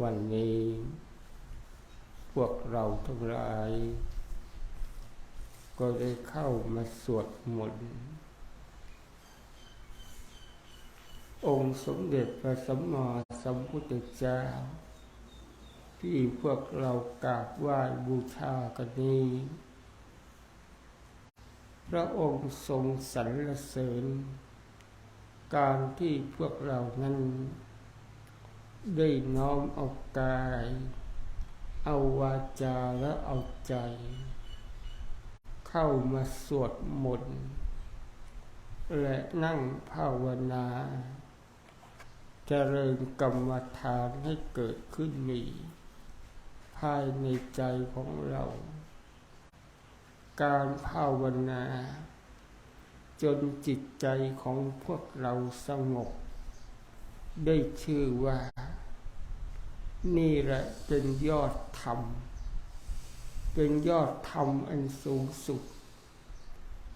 วันนี้พวกเราทั้งหลาย ก็ได้เข้ามาสวดมนต์องค์สมเด็จพระสัมมาสัมพุทธเจ้า ที่พวกเรากราบไหว้บูชากันนี้ พระองค์ทรงสรรเสริญ การที่พวกเรานั้น ได้น้อมเอากาย เอาวาจาและเอาใจ เข้ามาสวดมนต์และนั่งภาวนาเจริญกรรมฐานให้เกิดขึ้นมีภายในใจของเรา การภาวนา จนจิตใจของพวกเราสงบ ได้ชื่อว่า นี่แหละเป็นยอดธรรม เป็นยอดธรรมอันสูงสุด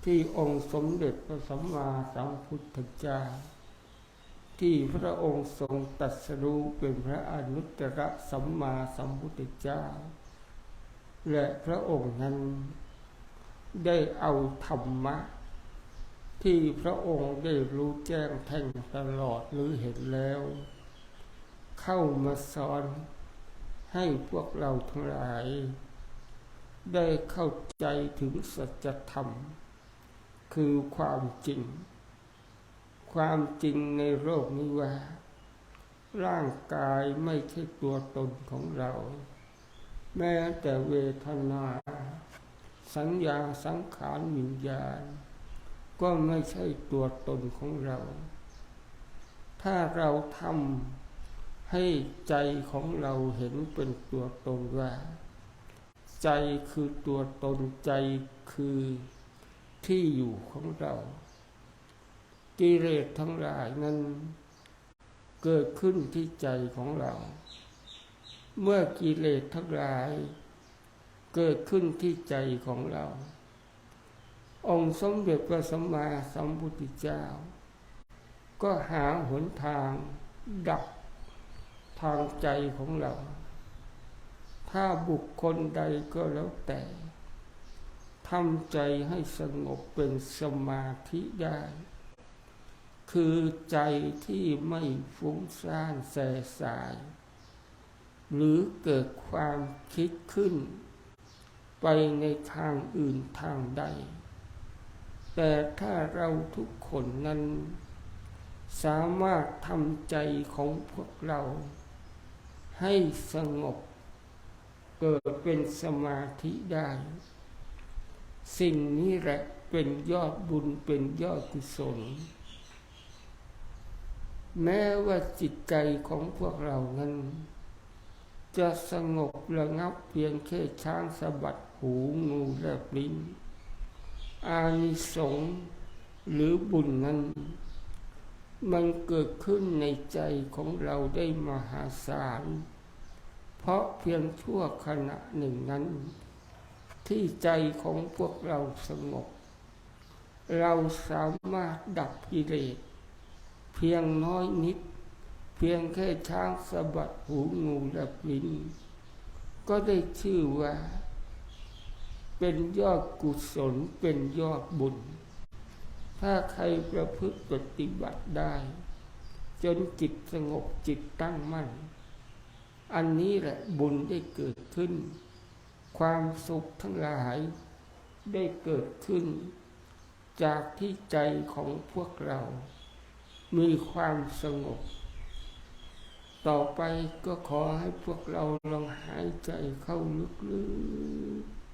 ที่องค์สมเด็จพระสัมมาสัมพุทธเจ้า ที่พระองค์ทรงตรัสรู้เป็นพระอนุตตรสัมมาสัมพุทธเจ้า และพระองค์นั้นได้เอาธรรมะ ที่พระองค์ได้รู้แจ้งแทงตลอดหรือเห็นแล้ว เข้ามาสอน ให้พวกเราทั้งหลาย ได้เข้าใจถึงสัจธรรม คือความจริง ความจริงในโลกนี้ว่า ร่างกายไม่ใช่ตัวตนของเรา แม้แต่เวทนา สัญญาสังขารวิญญาณ ก็ไม่ใช่ตัวตนของเรา ถ้าเราทำ ให้ใจของเราเห็นเป็นตัวตนว่า ใจคือตัวตนใจคือที่อยู่ของเรา กิเลสทั้งหลายนั้นเกิดขึ้นที่ใจของเรา เมื่อกิเลสทั้งหลาย เกิดขึ้นที่ใจของเรา องค์สมเด็จพระสัมมาสัมพุทธเจ้า ก็หาหนทางดับ ทางใจของเรา ถ้าบุคคลใดก็แล้วแต่ทำใจให้สงบเป็นสมาธิได้ คือใจที่ไม่ฟุ้งซ่านแสสาย หรือเกิดความคิดขึ้น ไปในทางอื่นทางใด แต่ถ้าเราทุกคนนั้น สามารถทำใจของพวกเรา ให้สงบ เกิดเป็นสมาธิได้ สิ่งนี้แหละเป็นยอดบุญเป็นยอดกุศล แม้ว่าจิตใจของพวกเรานั้น จะสงบระงับเพียงแค่ช้างสะบัดหูงูแลบลิ้นอานิสงส์หรือบุญนั้น มันเกิดขึ้นในใจของเราได้มหาศาล เพราะเพียงชั่วขณะหนึ่งนั้น ที่ใจของพวกเราสงบ เราสามารถดับกิเลส เพียงน้อยนิด เพียงแค่ช้างสะบัดหูงูและลิ้นก็ได้ชื่อว่า เป็นยอดกุศลเป็นยอดบุญ ถ้าใครประพฤติปฏิบัติได้ จนจิตสงบจิตตั้งมั่น อันนี้แหละบุญได้เกิดขึ้น ความสุขทั้งหลายได้เกิดขึ้น จากที่ใจของพวกเรา มีความสงบ ต่อไปก็ขอให้พวกเราลองหายใจเข้าลึกๆ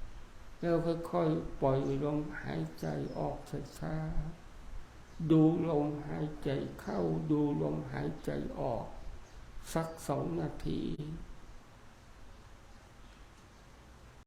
แล้วค่อยๆปล่อยลมหายใจออกช้าๆดูลมหายใจเข้าดูลมหายใจออก สักสองนาที